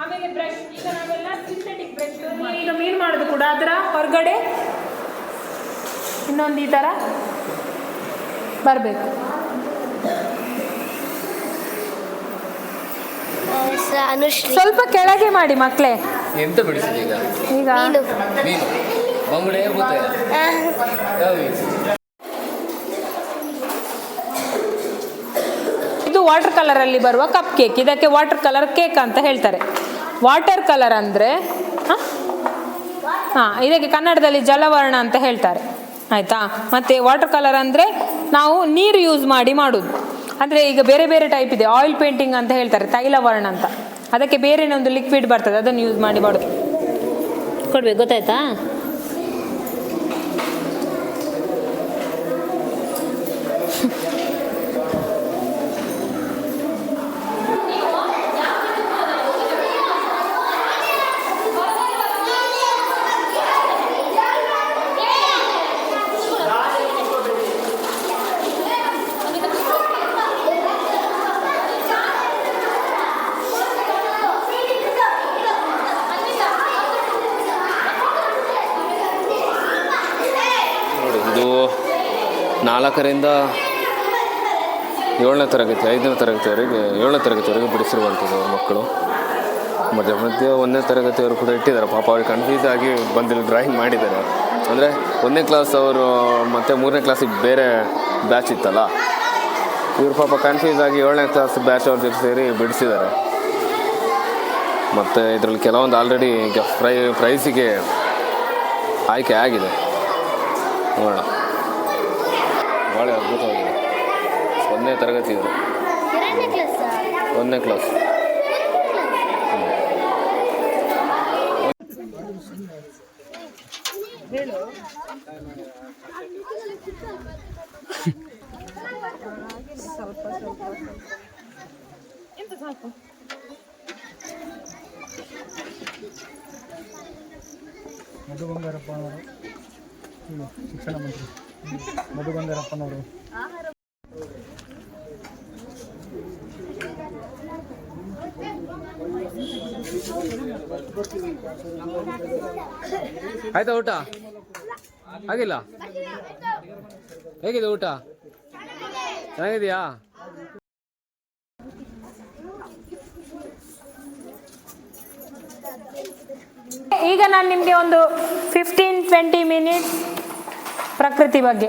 ಆಮೇಲೆ ಬ್ರಷ್ ಈಗ ನಾವೆಲ್ಲ ಸಿಂಥೆಟಿಕ್ ಬ್ರಷ್ ಈಗ ಮೀನ್ ಮಾಡೋದು ಕೂಡ ಅದರ ಹೊರಗಡೆ ಇನ್ನೊಂದು ಈ ಥರ ಬರಬೇಕು. ಅನುಶ್ರೀ. ಸ್ವಲ್ಪ ಕೆಳಗೆ ಮಾಡಿ ಮಕ್ಕಳೇ ಎಂತ ಬಿಡಿಸಿದೆ ಈಗ? ಮೀನು. ಬಂಗುಡೆ ಇದು ವಾಟರ್ ಕಲರ್ ಅಲ್ಲಿ ಬರುವ ಕಪ್ ಕೇಕ್. ಇದಕ್ಕೆ ವಾಟರ್ ಕಲರ್ ಕೇಕ್ ಅಂತ ಹೇಳ್ತಾರೆ. ವಾಟರ್ ಕಲರ್ ಅಂದ್ರೆ ಹಾ ಇದಕ್ಕೆ ಕನ್ನಡದಲ್ಲಿ ಜಲವರ್ಣ ಅಂತ ಹೇಳ್ತಾರೆ. ಆಯ್ತಾ? ಮತ್ತೆ ವಾಟರ್ ಕಲರ್ ಅಂದ್ರೆ ನಾವು ನೀರು ಯೂಸ್ ಮಾಡಿ ಮಾಡುದು. ಅಂದ್ರೆ ಈಗ ಬೇರೆ ಬೇರೆ ಟೈಪ್ ಇದೆ. ಆಯಿಲ್ ಪೇಂಟಿಂಗ್ ಅಂತ ಹೇಳ್ತಾರೆ ತೈಲ ವರ್ಣ ಅಂತ. ಅದಕ್ಕೆ ಬೇರೆ ಒಂದು ಲಿಕ್ವಿಡ್ ಬರ್ತದೆ, ಅದನ್ನು ಯೂಸ್ ಮಾಡಿ ಮಾಡುದು. ಕೊಡ್ಬೇಕು, ಗೊತ್ತಾಯ್ತಾ ನೋಡಿ ಇದು ನಾಲ್ಕರಿಂದ ಏಳನೇ ತರಗತಿ, ಐದನೇ ತರಗತಿವರೆಗೆ, ಏಳನೇ ತರಗತಿವರೆಗೆ ಬಿಡಿಸಿರುವಂಥದ್ದು ಅವ್ರ ಮಕ್ಕಳು. ಮಧ್ಯ ಮಧ್ಯ ಒಂದನೇ ತರಗತಿಯವರು ಕೂಡ ಇಟ್ಟಿದ್ದಾರೆ. ಪಾಪ ಅವ್ರಿಗೆ ಕನ್ಫ್ಯೂಸ್ ಆಗಿ ಬಂದಿಲ್ಲ ಡ್ರಾಯಿಂಗ್ ಮಾಡಿದ್ದಾರೆ. ಅಂದರೆ ಒಂದನೇ ಕ್ಲಾಸ್ ಅವರು ಮತ್ತು ಮೂರನೇ ಕ್ಲಾಸಿಗೆ ಬೇರೆ ಬ್ಯಾಚ್ ಇತ್ತಲ್ಲ? ಇವರು ಪಾಪ ಕನ್ಫ್ಯೂಸ್ ಆಗಿ ಏಳನೇ ಕ್ಲಾಸ್ ಬ್ಯಾಚ್ ಅವ್ರ ಜೊತೆ ಸೇರಿ ಬಿಡಿಸಿದ್ದಾರೆ. ಮತ್ತು ಇದರಲ್ಲಿ ಕೆಲವೊಂದು ಆಲ್ರೆಡಿ ಈಗ ಪ್ರೈ ಪ್ರೈಸಿಗೆ ಆಯ್ಕೆ ಆಗಿದೆ. ನೋಡೋಣ. ಒಂದನೇ ತರಗತಿ ಕ್ಲಾಸ್ ಒಂದನೇ ಕ್ಲಾಸ್ ಎಂತ ಸಾಕು ಮಧು ಬಂಗಾರಪ್ಪನವರು ಇವ್ರು ಶಿಕ್ಷಣ ಮಂತ್ರಿ. ಮಧು ಬಂಗಾರಪ್ಪನವರು ಆಯ್ತಾ ಊಟ? ಆಗಿಲ್ಲ? ಹೇಗಿದೆ ಊಟ? ಚೆನ್ನಾಗಿದೆಯಾ? ಈಗ ನಾನು ನಿಮಗೆ ಒಂದು ಫಿಫ್ಟೀನ್ ಟ್ವೆಂಟಿ ಮಿನಿಟ್ಸ್ ಪ್ರಕೃತಿ ಬಗ್ಗೆ.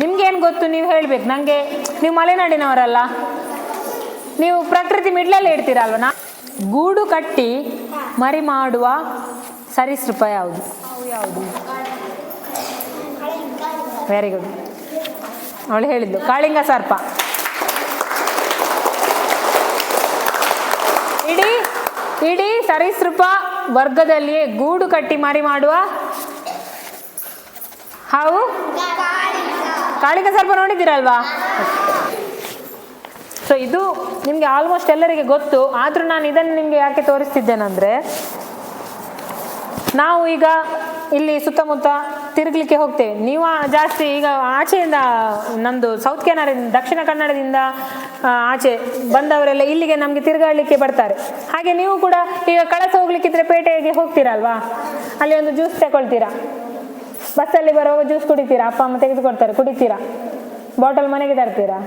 ನಿಮ್ಗೇನು ಗೊತ್ತು? ನೀವು ಹೇಳಬೇಕು. ನನಗೆ ನೀವು ಮಲೆನಾಡಿನವರಲ್ಲ. ನೀವು ಪ್ರಕೃತಿ ಮಿಡ್ಲಲ್ಲಿ ಇಡ್ತೀರಲ್ವ ನಾ ಗೂಡು ಕಟ್ಟಿ ಮರಿ ಮಾಡುವ ಸರೀಸೃಪ ಯಾವುದು? ಯಾವುದು? ವೆರಿ ಗುಡ್ ಅವಳು ಹೇಳಿದ್ದು, ಕಾಳಿಂಗ ಸರ್ಪ. ಇಡೀ ಇಡೀ ಸರೀಸೃಪ ವರ್ಗದಲ್ಲಿಯೇ ಗೂಡು ಕಟ್ಟಿ ಮಾರಿ ಮಾಡುವ ಹಾವು? ಕಾಳಿಂಗ ಸರ್ಪ ನೋಡಿದ್ದೀರಲ್ವಾ? ಸೊ ಇದು ನಿಮಗೆ ಆಲ್ಮೋಸ್ಟ್ ಎಲ್ಲರಿಗೆ ಗೊತ್ತು. ಆದರೂ ನಾನು ಇದನ್ನು ನಿಮಗೆ ಯಾಕೆ ತೋರಿಸ್ತಿದ್ದೇನೆಂದರೆ, ನಾವು ಈಗ ಇಲ್ಲಿ ಸುತ್ತಮುತ್ತ ತಿರುಗಲಿಕ್ಕೆ ಹೋಗ್ತೇವೆ. ನೀವು ಜಾಸ್ತಿ ಈಗ ಆಚೆಯಿಂದ ನಮ್ಮದು ಸೌತ್ ಕೆನರಿಂದ ದಕ್ಷಿಣ ಕನ್ನಡದಿಂದ ಆಚೆ ಬಂದವರೆಲ್ಲ ಇಲ್ಲಿಗೆ ನಮಗೆ ತಿರುಗಾಡಲಿಕ್ಕೆ ಬರ್ತಾರೆ. ಹಾಗೆ ನೀವು ಕೂಡ ಈಗ ಕಳಸ ಹೋಗ್ಲಿಕ್ಕಿದ್ರೆ ಪೇಟೆಗೆ ಹೋಗ್ತೀರಲ್ವಾ? ಅಲ್ಲಿ ಒಂದು ಜ್ಯೂಸ್ ತಗೊಳ್ತೀರಾ? ಬಸ್ಸಲ್ಲಿ ಬರುವಾಗ ಜ್ಯೂಸ್ ಕುಡಿತೀರಾ? ಅಪ್ಪ ಅಮ್ಮ ತೆಗೆದುಕೊಡ್ತಾರೆ, ಕುಡಿತೀರಾ? ಬಾಟಲ್ ಮನೆಗೆ ತರ್ತೀರಾ?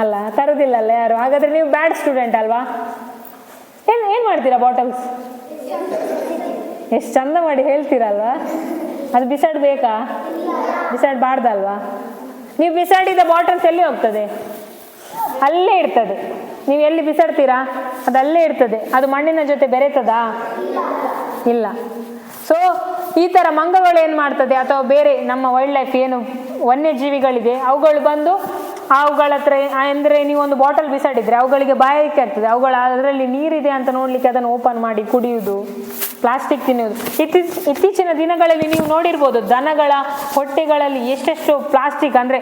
ಅಲ್ಲ, ತರುದಿಲ್ಲ ಅಲ್ಲ ಯಾರು? ಹಾಗಾದ್ರೆ ನೀವು ಬ್ಯಾಡ್ ಸ್ಟೂಡೆಂಟ್ ಅಲ್ವಾ? ಏನು ಏನು ಮಾಡ್ತೀರಾ ಬಾಟಲ್ಸ್ ಎಷ್ಟು ಚಂದ ಮಾಡಿ ಹೇಳ್ತೀರಲ್ವಾ? ಅದು ಬಿಸಾಡಬೇಕಾ ಬಿಸಾಡಬಾರ್ದಲ್ವಾ? ನೀವು ಬಿಸಾಡಿದ ಬಾಟಲ್ಸ್ ಎಲ್ಲಿ ಹೋಗ್ತದೆ? ಅಲ್ಲೇ ಇರ್ತದೆ. ನೀವು ಎಲ್ಲಿ ಬಿಸಾಡ್ತೀರಾ? ಅದು ಅಲ್ಲೇ ಇರ್ತದೆ. ಅದು ಮಣ್ಣಿನ ಜೊತೆ ಬೆರೆತದಾ? ಇಲ್ಲ. ಸೊ ಈ ಥರ ಮಂಗಗಳು ಏನು ಮಾಡ್ತದೆ? ಅಥವಾ ಬೇರೆ ನಮ್ಮ ವೈಲ್ಡ್ ಲೈಫ್ ಏನು ವನ್ಯಜೀವಿಗಳಿದೆ, ಅವುಗಳು ಬಂದು ಅವುಗಳ ಹತ್ರ ಅಂದರೆ ನೀವು ಒಂದು ಬಾಟಲ್ ಬಿಸಾಡಿದರೆ ಅವುಗಳಿಗೆ ಬಾಯಾರಿಕೆ ಆಗ್ತದೆ. ಅವುಗಳ ಅದರಲ್ಲಿ ನೀರಿದೆ ಅಂತ ನೋಡಲಿಕ್ಕೆ ಅದನ್ನು ಓಪನ್ ಮಾಡಿ ಕುಡಿಯುವುದು. ಪ್ಲಾಸ್ಟಿಕ್ ತಿನ್ನುವುದು. ಇತ್ತೀಚ, ಇತ್ತೀಚಿನ ದಿನಗಳಲ್ಲಿ ನೀವು ನೋಡಿರ್ಬೋದು ದನಗಳ ಹೊಟ್ಟೆಗಳಲ್ಲಿ ಎಷ್ಟೆಷ್ಟು ಪ್ಲಾಸ್ಟಿಕ್ ಅಂದರೆ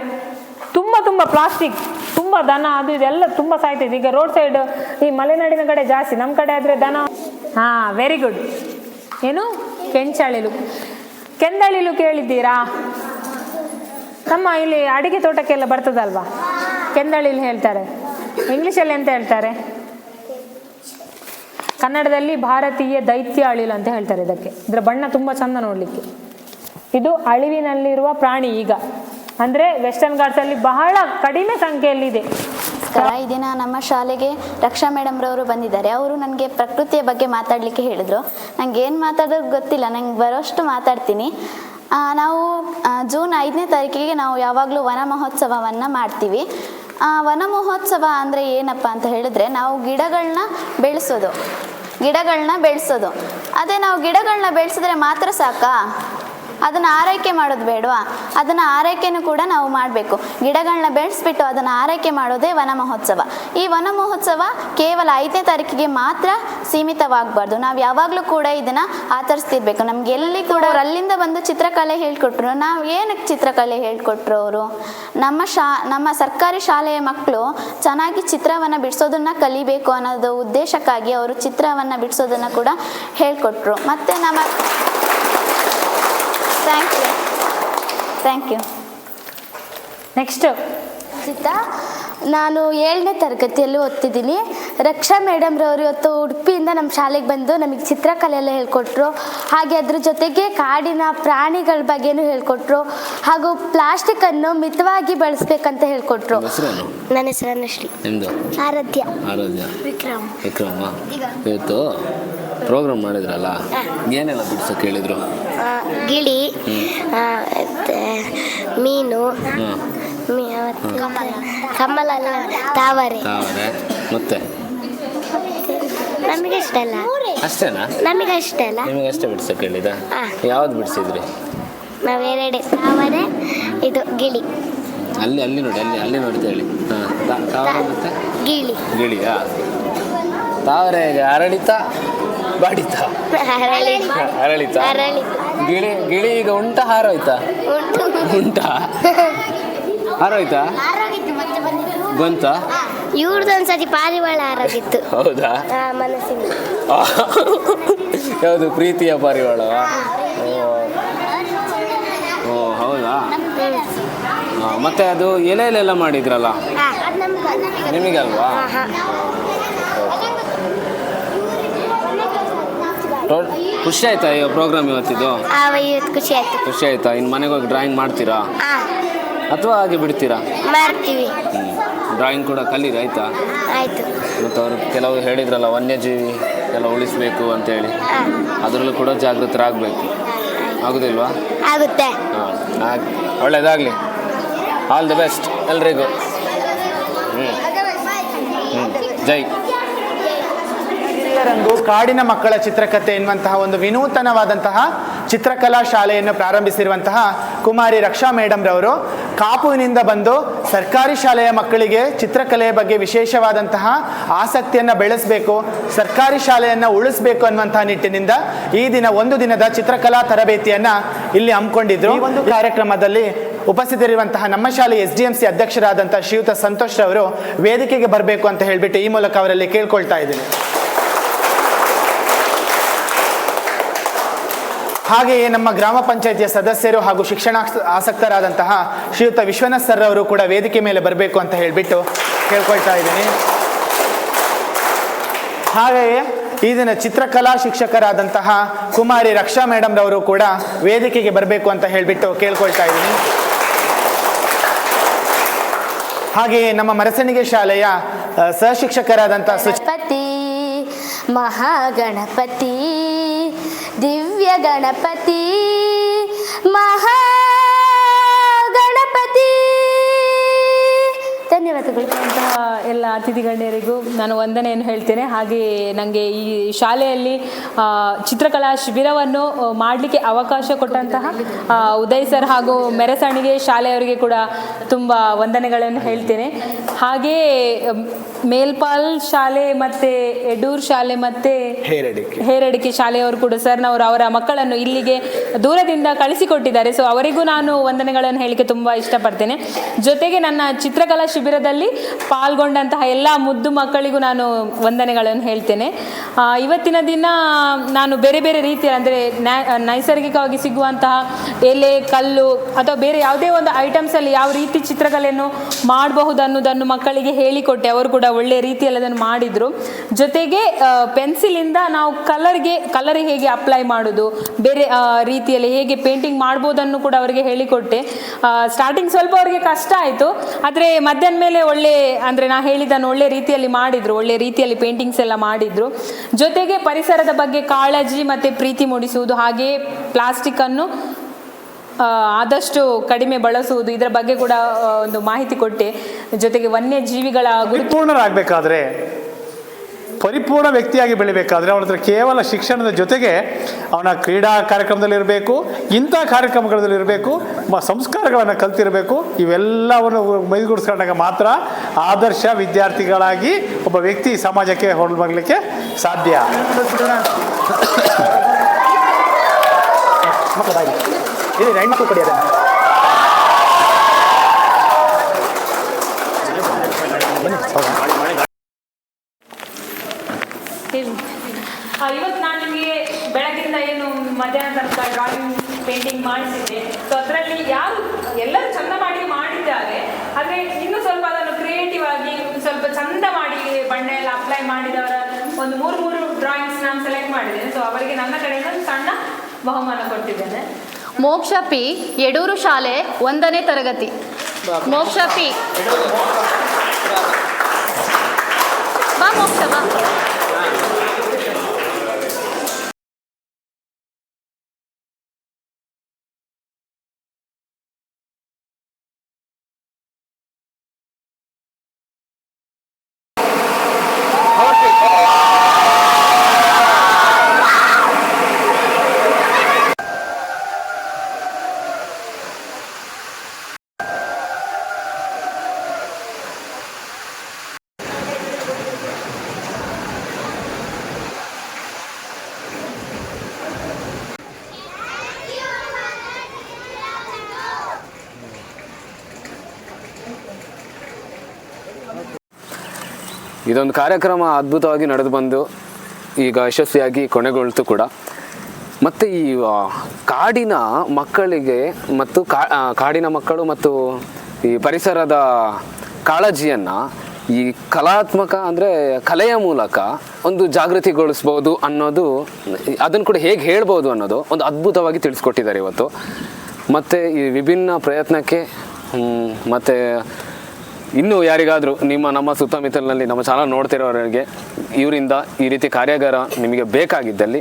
ತುಂಬ ತುಂಬ ಪ್ಲಾಸ್ಟಿಕ್, ತುಂಬ ದನ, ಅದು ಇದೆಲ್ಲ ತುಂಬ ಸಾಯ್ತಿದೆ ಈಗ ರೋಡ್ ಸೈಡ್ ಈ ಮಲೆನಾಡಿನ ಕಡೆ ಜಾಸ್ತಿ ನಮ್ಮ ಕಡೆ ಆದರೆ ದನ, ಹಾಂ ವೆರಿ ಗುಡ್ ಏನು? ಕೆಂಚಾಳಿಲು. ಕೆಂದಳಿಲು ಕೇಳಿದ್ದೀರಾ? ನಮ್ಮ ಇಲ್ಲಿ ಅಡಿಗೆ ತೋಟಕ್ಕೆಲ್ಲ ಬರ್ತದಲ್ವಾ? ಕೆಂದಳಿಲು ಹೇಳ್ತಾರೆ. ಇಂಗ್ಲೀಷಲ್ಲಿ ಎಂತ ಹೇಳ್ತಾರೆ? ಕನ್ನಡದಲ್ಲಿ ಭಾರತೀಯ ದೈತ್ಯ ಅಳಿಲು ಅಂತ ಹೇಳ್ತಾರೆ ಇದಕ್ಕೆ. ಇದರ ಬಣ್ಣ ತುಂಬ ಚಂದ ನೋಡಲಿಕ್ಕೆ. ಇದು ಅಳಿವಿನಲ್ಲಿರುವ ಪ್ರಾಣಿ ಈಗ. ಅಂದರೆ ವೆಸ್ಟರ್ನ್ ಘಾಟ್ಸಲ್ಲಿ ಬಹಳ ಕಡಿಮೆ ಸಂಖ್ಯೆಯಲ್ಲಿದೆ. ಈ ದಿನ ನಮ್ಮ ಶಾಲೆಗೆ ರಕ್ಷಾ ಮೇಡಮ್ ರವರು ಬಂದಿದ್ದಾರೆ. ಅವರು ನನಗೆ ಪ್ರಕೃತಿಯ ಬಗ್ಗೆ ಮಾತಾಡಲಿಕ್ಕೆ ಹೇಳಿದರು. ನಂಗೆ ಏನು ಮಾತಾಡೋದು ಗೊತ್ತಿಲ್ಲ. ನಂಗೆ ಬರೋಷ್ಟು ಮಾತಾಡ್ತೀನಿ. ನಾವು ಜೂನ್ ಐದನೇ ತಾರೀಕಿಗೆ ನಾವು ಯಾವಾಗಲೂ ವನ ಮಹೋತ್ಸವವನ್ನು ಮಾಡ್ತೀವಿ. ವನ ಮಹೋತ್ಸವ ಅಂದರೆ ಏನಪ್ಪ ಅಂತ ಹೇಳಿದ್ರೆ ನಾವು ಗಿಡಗಳನ್ನ ಬೆಳೆಸೋದು. ಗಿಡಗಳನ್ನ ಬೆಳೆಸೋದು. ಅದೇ ನಾವು ಗಿಡಗಳನ್ನ ಬೆಳೆಸಿದ್ರೆ ಮಾತ್ರ ಸಾಕಾ? ಅದನ್ನು ಆರೈಕೆ ಮಾಡೋದು ಬೇಡವಾ? ಅದನ್ನು ಆರೈಕೆನೂ ಕೂಡ ನಾವು ಮಾಡಬೇಕು. ಗಿಡಗಳನ್ನ ಬೆಳೆಸ್ಬಿಟ್ಟು ಅದನ್ನು ಆರೈಕೆ ಮಾಡೋದೇ ವನ ಮಹೋತ್ಸವ. ಈ ವನ ಮಹೋತ್ಸವ ಕೇವಲ ಐದನೇ ತಾರೀಕಿಗೆ ಮಾತ್ರ ಸೀಮಿತವಾಗಬಾರ್ದು. ನಾವು ಯಾವಾಗಲೂ ಕೂಡ ಇದನ್ನು ಆಚರಿಸ್ತಿರ್ಬೇಕು. ನಮ್ಗೆ ಎಲ್ಲಿ ಕೂಡ ಅವ್ರು ಅಲ್ಲಿಂದ ಬಂದು ಚಿತ್ರಕಲೆ ಹೇಳ್ಕೊಟ್ರು. ನಾವು ಏನಕ್ಕೆ ಚಿತ್ರಕಲೆ ಹೇಳ್ಕೊಟ್ರು ಅವರು? ನಮ್ಮ ಶಾ, ನಮ್ಮ ಸರ್ಕಾರಿ ಶಾಲೆಯ ಮಕ್ಕಳು ಚೆನ್ನಾಗಿ ಚಿತ್ರವನ್ನು ಬಿಡಿಸೋದನ್ನ ಕಲಿಬೇಕು ಅನ್ನೋದು ಉದ್ದೇಶಕ್ಕಾಗಿ ಅವರು ಚಿತ್ರವನ್ನು ಬಿಡಿಸೋದನ್ನು ಕೂಡ ಹೇಳ್ಕೊಟ್ರು. ಮತ್ತು ನಮ್ಮ thank you thank you next ಚಿತ್ತ ನಾನು ಏಳನೇ ತರಗತಿಯಲ್ಲಿ ಓದ್ತಿದ್ದೀನಿ. ರಕ್ಷಾ ಮೇಡಮ್ರವರು ಇವತ್ತು ಉಡುಪಿಯಿಂದ ನಮ್ಮ ಶಾಲೆಗೆ ಬಂದು ನಮಗೆ ಚಿತ್ರಕಲೆ ಎಲ್ಲ ಹೇಳ್ಕೊಟ್ರು. ಹಾಗೆ ಅದ್ರ ಜೊತೆಗೆ ಕಾಡಿನ ಪ್ರಾಣಿಗಳ ಬಗ್ಗೆನೂ ಹೇಳ್ಕೊಟ್ರು. ಹಾಗೂ ಪ್ಲಾಸ್ಟಿಕ್ಕನ್ನು ಮಿತವಾಗಿ ಬಳಸ್ಬೇಕಂತ ಹೇಳ್ಕೊಟ್ರು. ನನ್ನ ಹೆಸರು ಆರಾಧ್ಯ. ಆರಾಧ್ಯ. ವಿಕ್ರಮ್. ವಿಕ್ರಮ? ಇವತ್ತು ಪ್ರೋಗ್ರಾಮ್ ಮಾಡಿದ್ರಲ್ಲ ಏನೆಲ್ಲ ಬಿಡ್ಸೋಕೆ ಹೇಳಿದ್ರು ಗಿಳಿ ಮತ್ತೆ ಮೀನು ಹಾಂ. ಮೀ ಮತ್ತೆ ಕಮಲ ಅಲ್ಲ, ತಾವರೆ. ತಾವರೆ ಮತ್ತೆ? ನಮಗೆ ಇಷ್ಟ ಅಲ್ಲ. ಅಷ್ಟೇನಾ? ನಮಗೆ ಇಷ್ಟ ಅಲ್ಲ. ನಿಮಗೆ ಅಷ್ಟೇ ಬಿಡ್ಸೋಕೆ ಹೇಳಿದ ಹಾ. ಯಾವ್ದು ಬಿಡಿಸಿದ್ರಿ? ನಾವೆರಡೆ ತಾವರೆ ಇದು ಗಿಳಿ. ಅಲ್ಲಿ ಅಲ್ಲಿ ನೋಡಿ ಅಲ್ಲಿ ಅಲ್ಲಿ ನೋಡ್ತಾ ಹೇಳಿ ಹಾಂ. ತಾವರೆ ಮತ್ತೆ? ಗಿಳಿ. ಗಿಳಿಯಾ? ತಾವರೆ ಅರಳಿತ? ಬಾಡಿತ. ಅರಳಿ ಅರಳಿತ. ಗಿಳಿ ಗಿಳಿ ಈಗ ಉಂಟ ಹಾರೋಯ್ತಾ? ಉಂಟ. ಹಾರೋಯ್ತಾ? ಬಂತ ಮತ್ತೆ ಬಂದಿದ್ದು. ಬಂತಾ? ಇವ್ರದ್ದು ಒಂದ್ಸತಿ ಪಾರಿವಾಳ ಆರೋಗಿತ್ತು ಹೌದಾ? ಮನಸ್ಸಿನ. ಯಾವುದು ಪ್ರೀತಿಯ ಪಾರಿವಾಳ? ಓ. ಹೌದಾ? ಮತ್ತೆ ಅದು ಎಲೆಯಲ್ಲೆಲ್ಲ ಮಾಡಿದ್ರಲ್ಲ? ನಿಮಗಲ್ವಾ? ಖುಷಿ ಆಯ್ತಾ ಈ ಪ್ರೋಗ್ರಾಮ್ ಇವತ್ತಿದ್ದು ಇವತ್ತು ಖುಷಿ ಆಯ್ತು. ಖುಷಿ ಆಯ್ತಾ? ಇನ್ನು ಮನೆಗೆ ಹೋಗಿ ಡ್ರಾಯಿಂಗ್ ಮಾಡ್ತೀರಾ? ಹಾ ಅಥವಾ ಹಾಗೆ ಬಿಡ್ತೀರಾ? ಮಾಡ್ತೀವಿ. ಡ್ರಾಯಿಂಗ್ ಕೂಡ ಕಲೀರಿ ಆಯ್ತಾ? ಆಯ್ತು. ಮತ್ತು ಅವರು ಕೆಲವು ಹೇಳಿದ್ರಲ್ಲ ವನ್ಯಜೀವಿ ಎಲ್ಲ ಉಳಿಸ್ಬೇಕು ಅಂತೇಳಿ. ಅದರಲ್ಲೂ ಕೂಡ ಜಾಗೃತರಾಗಬೇಕು. ಆಗುದಿಲ್ವಾ ಆಗುತ್ತೆ. ಹಾಂ ಒಳ್ಳೇದಾಗಲಿ. ಆಲ್ ದಿ ಬೆಸ್ಟ್ ಎಲ್ರಿಗೂ. ಹ್ಞೂ ಹ್ಞೂ ಜೈ. ರಂಗು ಕಾಡಿನ ಮಕ್ಕಳ ಚಿತ್ರಕಥೆ ಎನ್ನುವಂತಹ ಒಂದು ವಿನೂತನವಾದಂತಹ ಚಿತ್ರಕಲಾ ಶಾಲೆಯನ್ನು ಪ್ರಾರಂಭಿಸಿರುವಂತಹ ಕುಮಾರಿ ರಕ್ಷಾ ಮೇಡಮ್ ರವರು ಕಾಪುವಿನಿಂದ ಬಂದು ಸರ್ಕಾರಿ ಶಾಲೆಯ ಮಕ್ಕಳಿಗೆ ಚಿತ್ರಕಲೆಯ ಬಗ್ಗೆ ವಿಶೇಷವಾದಂತಹ ಆಸಕ್ತಿಯನ್ನು ಬೆಳೆಸಬೇಕು ಸರ್ಕಾರಿ ಶಾಲೆಯನ್ನು ಉಳಿಸಬೇಕು ಅನ್ನುವಂತಹ ನಿಟ್ಟಿನಿಂದ ಈ ದಿನ ಒಂದು ದಿನದ ಚಿತ್ರಕಲಾ ತರಬೇತಿಯನ್ನ ಇಲ್ಲಿ ಹಮ್ಮಿಕೊಂಡಿದ್ರು. ಈ ಒಂದು ಕಾರ್ಯಕ್ರಮದಲ್ಲಿ ಉಪಸ್ಥಿತರಿರುವಂತಹ ನಮ್ಮ ಶಾಲೆ ಎಸ್ ಡಿ ಎಂ ಸಿ ಅಧ್ಯಕ್ಷರಾದಂತಹ ಶ್ರೀಯುತ ಸಂತೋಷ್ ರವರು ವೇದಿಕೆಗೆ ಬರಬೇಕು ಅಂತ ಹೇಳಿಬಿಟ್ಟು ಈ ಮೂಲಕ ಅವರಲ್ಲಿ ಕೇಳ್ಕೊಳ್ತಾ ಇದ್ದೀನಿ. ಹಾಗೆಯೇ ನಮ್ಮ ಗ್ರಾಮ ಪಂಚಾಯಿತಿಯ ಸದಸ್ಯರು ಹಾಗೂ ಶಿಕ್ಷಣ ಆಸಕ್ತರಾದಂತಹ ಶ್ರೀಯುತ ವಿಶ್ವನಾಥ್ ಸರ್ ಅವರು ಕೂಡ ವೇದಿಕೆ ಮೇಲೆ ಬರಬೇಕು ಅಂತ ಹೇಳಿಬಿಟ್ಟು ಕೇಳ್ಕೊಳ್ತಾ ಇದ್ದೀನಿ. ಹಾಗೆಯೇ ಈ ದಿನ ಚಿತ್ರಕಲಾ ಶಿಕ್ಷಕರಾದಂತಹ ಕುಮಾರಿ ರಕ್ಷಾ ಮೇಡಮ್ರವರು ಕೂಡ ವೇದಿಕೆಗೆ ಬರಬೇಕು ಅಂತ ಹೇಳಿಬಿಟ್ಟು ಕೇಳ್ಕೊಳ್ತಾ ಇದ್ದೀನಿ. ಹಾಗೆಯೇ ನಮ್ಮ ಮರಸಣಿಗೆ ಶಾಲೆಯ ಸಹಶಿಕ್ಷಕರಾದಂತಹ ಮಹಾಗಣಪತಿ ದಿವ್ಯ ಗಣಪತಿ ಮಹಾಗಣಪತಿ ಧನ್ಯವಾದಗಳು. ಅಂತಹ ಎಲ್ಲ ಅತಿಥಿ ಗಣ್ಯರಿಗೂ ನಾನು ವಂದನೆಯನ್ನು ಹೇಳ್ತೇನೆ. ಹಾಗೆ ನನಗೆ ಈ ಶಾಲೆಯಲ್ಲಿ ಆ, ಚಿತ್ರಕಲಾ ಶಿಬಿರವನ್ನು ಮಾಡಲಿಕ್ಕೆ ಅವಕಾಶ ಕೊಟ್ಟಂತಹ ಉದಯ್ ಸರ್ ಹಾಗೂ ಮೆರಸಣಿಗೆ ಶಾಲೆಯವರಿಗೆ ಕೂಡ ತುಂಬ ವಂದನೆಗಳನ್ನು ಹೇಳ್ತೇನೆ. ಹಾಗೆ ಮೇಲ್ಪಾಲ್ ಶಾಲೆ ಮತ್ತೆ ಎಡೂರ್ ಶಾಲೆ ಮತ್ತೆ ಹೇರಡಿಕೆ. ಹೇರಡಿಕೆ ಶಾಲೆಯವರು ಕೂಡ ಸರ್ನವರು ಅವರ ಮಕ್ಕಳನ್ನು ಇಲ್ಲಿಗೆ ದೂರದಿಂದ ಕಳಿಸಿಕೊಟ್ಟಿದ್ದಾರೆ. ಸೊ ಅವರಿಗೂ ನಾನು ವಂದನೆಗಳನ್ನು ಹೇಳಿಕೆ ತುಂಬಾ ಇಷ್ಟಪಡ್ತೇನೆ. ಜೊತೆಗೆ ನನ್ನ ಚಿತ್ರಕಲಾ ಶಿಬಿರದಲ್ಲಿ ಪಾಲ್ಗೊಂಡಂತಹ ಎಲ್ಲ ಮುದ್ದು ಮಕ್ಕಳಿಗೂ ನಾನು ವಂದನೆಗಳನ್ನು ಹೇಳ್ತೇನೆ. ಇವತ್ತಿನ ದಿನ ನಾನು ಬೇರೆ ಬೇರೆ ರೀತಿಯ, ಅಂದರೆ ನೈಸರ್ಗಿಕವಾಗಿ ಸಿಗುವಂತಹ ಎಲೆ, ಕಲ್ಲು ಅಥವಾ ಬೇರೆ ಯಾವುದೇ ಒಂದು ಐಟಮ್ಸಲ್ಲಿ ಯಾವ ರೀತಿ ಚಿತ್ರಕಲೆಯನ್ನು ಮಾಡಬಹುದು ಅನ್ನೋದನ್ನು ಮಕ್ಕಳಿಗೆ ಹೇಳಿಕೊಟ್ಟೆ. ಅವರು ಕೂಡ ಒಳ್ಳೆಯ ರೀತಿಯಲ್ಲಿ ಅದನ್ನು ಮಾಡಿದರು. ಜೊತೆಗೆ ಪೆನ್ಸಿಲಿಂದ ನಾವು ಕಲರ್ಗೆ, ಕಲರ್ ಹೇಗೆ ಅಪ್ಲೈ ಮಾಡೋದು, ಬೇರೆ ರೀತಿಯಲ್ಲಿ ಹೇಗೆ ಪೇಂಟಿಂಗ್ ಮಾಡ್ಬೋದನ್ನು ಕೂಡ ಅವರಿಗೆ ಹೇಳಿಕೊಟ್ಟೆ. ಸ್ಟಾರ್ಟಿಂಗ್ ಸ್ವಲ್ಪ ಅವರಿಗೆ ಕಷ್ಟ ಆಯಿತು. ಆದರೆ ಮಧ್ಯಾಹ್ನ ಮೇಲೆ ಒಳ್ಳೆ, ಅಂದರೆ ನಾ ಹೇಳಿದ್ದನ್ನು ಒಳ್ಳೆ ರೀತಿಯಲ್ಲಿ ಮಾಡಿದರು, ಒಳ್ಳೆ ರೀತಿಯಲ್ಲಿ ಪೇಂಟಿಂಗ್ಸ್ ಎಲ್ಲ ಮಾಡಿದರು. ಜೊತೆಗೆ ಪರಿಸರದ ಬಗ್ಗೆ ಕಾಳಜಿ ಮತ್ತು ಪ್ರೀತಿ ಮೂಡಿಸುವುದು ಹಾಗೆಯೇ ಪ್ಲಾಸ್ಟಿಕ್ಕನ್ನು ಆದಷ್ಟು ಕಡಿಮೆ ಬಳಸುವುದು, ಇದರ ಬಗ್ಗೆ ಕೂಡ ಒಂದು ಮಾಹಿತಿ ಕೊಟ್ಟೆ. ಜೊತೆಗೆ ವನ್ಯಜೀವಿಗಳ ಜೀವಿಗಳ ಪರಿಪೂರ್ಣರಾಗಬೇಕಾದ್ರೆ ಪರಿಪೂರ್ಣ ವ್ಯಕ್ತಿಯಾಗಿ ಬೆಳಿಬೇಕಾದ್ರೆ ಅವನ ಕೇವಲ ಶಿಕ್ಷಣದ ಜೊತೆಗೆ ಅವನ ಕ್ರೀಡಾ ಕಾರ್ಯಕ್ರಮದಲ್ಲಿರಬೇಕು, ಇಂಥ ಕಾರ್ಯಕ್ರಮಗಳಲ್ಲಿರಬೇಕು ಸಂಸ್ಕಾರಗಳನ್ನು ಕಲ್ತಿರಬೇಕು, ಇವೆಲ್ಲವನ್ನು ಮೈಗೂಡಿಸ್ಕೊಂಡಾಗ ಮಾತ್ರ ಆದರ್ಶ ವಿದ್ಯಾರ್ಥಿಗಳಾಗಿ ಒಬ್ಬ ವ್ಯಕ್ತಿ ಸಮಾಜಕ್ಕೆ ಹೊರಬರಲಿಕ್ಕೆ ಸಾಧ್ಯ [LAUGHS] ಅದನ್ನು ಹೇಳಿ ಇವತ್ತು ನಾನು ನಿಮಗೆ ಬೆಳಗಿಂದ ಏನು ಮಧ್ಯಾಹ್ನ ತನಕ ಡ್ರಾಯಿಂಗ್ ಪೇಂಟಿಂಗ್ ಮಾಡಿಸಿದ್ದೆ. ಸೊ ಅದರಲ್ಲಿ ಯಾರು ಎಲ್ಲರೂ ಚಂದ ಮಾಡಿ ಮಾಡಿದ್ದಾರೆ. ಆದರೆ ಇನ್ನೂ ಸ್ವಲ್ಪ ಅದನ್ನು ಕ್ರಿಯೇಟಿವ್ ಆಗಿ ಸ್ವಲ್ಪ ಚಂದ ಮಾಡಿ ಬಣ್ಣ ಎಲ್ಲ ಅಪ್ಲೈ ಮಾಡಿದವರ ಒಂದು ಮೂರು ಮೂರು ಡ್ರಾಯಿಂಗ್ಸ್ ನಾನು ಸೆಲೆಕ್ಟ್ ಮಾಡಿದ್ದೇನೆ. ಸೊ ಅವರಿಗೆ ನನ್ನ ಕಡೆಯಿಂದ ಒಂದು ಸಣ್ಣ ಬಹುಮಾನ ಕೊಟ್ಟಿದ್ದೇನೆ. ಮೋಕ್ಷ ಪಿ ಯಡೂರು ಶಾಲೆ ಒಂದನೇ ತರಗತಿ. ಮೋಕ್ಷ ಪಿ. ಬಾ ಮೋಕ್ಷ ಬಾ. ಇದೊಂದು ಕಾರ್ಯಕ್ರಮ ಅದ್ಭುತವಾಗಿ ನಡೆದು ಬಂದು ಈಗ ಯಶಸ್ವಿಯಾಗಿ ಕೊನೆಗೊಳ್ತು ಕೂಡ. ಮತ್ತು ಈ ಕಾಡಿನ ಮಕ್ಕಳಿಗೆ ಮತ್ತು ಕಾಡಿನ ಮಕ್ಕಳು ಮತ್ತು ಈ ಪರಿಸರದ ಕಾಳಜಿಯನ್ನು ಈ ಕಲಾತ್ಮಕ ಅಂದರೆ ಕಲೆಯ ಮೂಲಕ ಒಂದು ಜಾಗೃತಿಗೊಳಿಸ್ಬೋದು ಅನ್ನೋದು, ಅದನ್ನು ಕೂಡ ಹೇಗೆ ಹೇಳ್ಬೋದು ಅನ್ನೋದು ಒಂದು ಅದ್ಭುತವಾಗಿ ತಿಳಿಸ್ಕೊಟ್ಟಿದ್ದಾರೆ ಇವತ್ತು. ಮತ್ತು ಈ ವಿಭಿನ್ನ ಪ್ರಯತ್ನಕ್ಕೆ ಮತ್ತು ಇನ್ನು ಯಾರಿಗಾದರೂ ನಿಮ್ಮ, ನಮ್ಮ ಸುತ್ತಮುತ್ತಲಿನಲ್ಲಿ ನಮ್ಮ ಚಾನಲ್ ನೋಡ್ತಿರೋರಿಗೆ ಇವರಿಂದ ಈ ರೀತಿ ಕಾರ್ಯಾಗಾರ ನಿಮಗೆ ಬೇಕಾಗಿದ್ದಲ್ಲಿ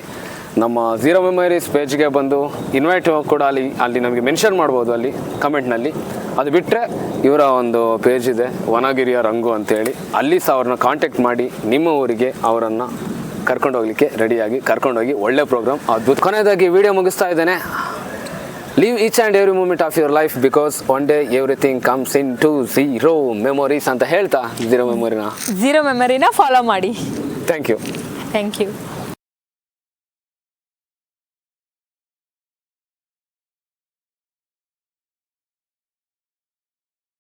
ನಮ್ಮ ಝೀರೋ ಮೆಮೊರೀಸ್ ಪೇಜ್ಗೆ ಬಂದು ಇನ್ವೈಟ್ ಕೂಡ ಅಲ್ಲಿ ಅಲ್ಲಿ ನಮಗೆ ಮೆನ್ಷನ್ ಮಾಡ್ಬೋದು ಅಲ್ಲಿ ಕಮೆಂಟ್ನಲ್ಲಿ ಅದು ಬಿಟ್ಟರೆ ಇವರ ಒಂದು ಪೇಜ್ ಇದೆ ವನಗಿರಿಯ ರಂಗು ಅಂತೇಳಿ. ಅಲ್ಲಿ ಸಹ ಅವ್ರನ್ನ ಕಾಂಟ್ಯಾಕ್ಟ್ ಮಾಡಿ ನಿಮ್ಮ ಊರಿಗೆ ಅವರನ್ನು ಕರ್ಕೊಂಡು ಹೋಗ್ಲಿಕ್ಕೆ ರೆಡಿಯಾಗಿ ಕರ್ಕೊಂಡೋಗಿ ಒಳ್ಳೆ ಪ್ರೋಗ್ರಾಮ್ ಅದ್ಭುತ. ಕೊನೆಯದಾಗಿ ವಿಡಿಯೋ ಮುಗಿಸ್ತಾ ಇದ್ದೇನೆ. Live each and every moment of your life because one day everything comes in to zero memories ಅಂತ ಹೇಳ್ತಾ ಝೀರೋ ಮೆಮೊರಿನ ಝೀರೋ ಮೆಮೊರಿನ ಫಾಲೋ ಮಾಡಿ. Thank you thank you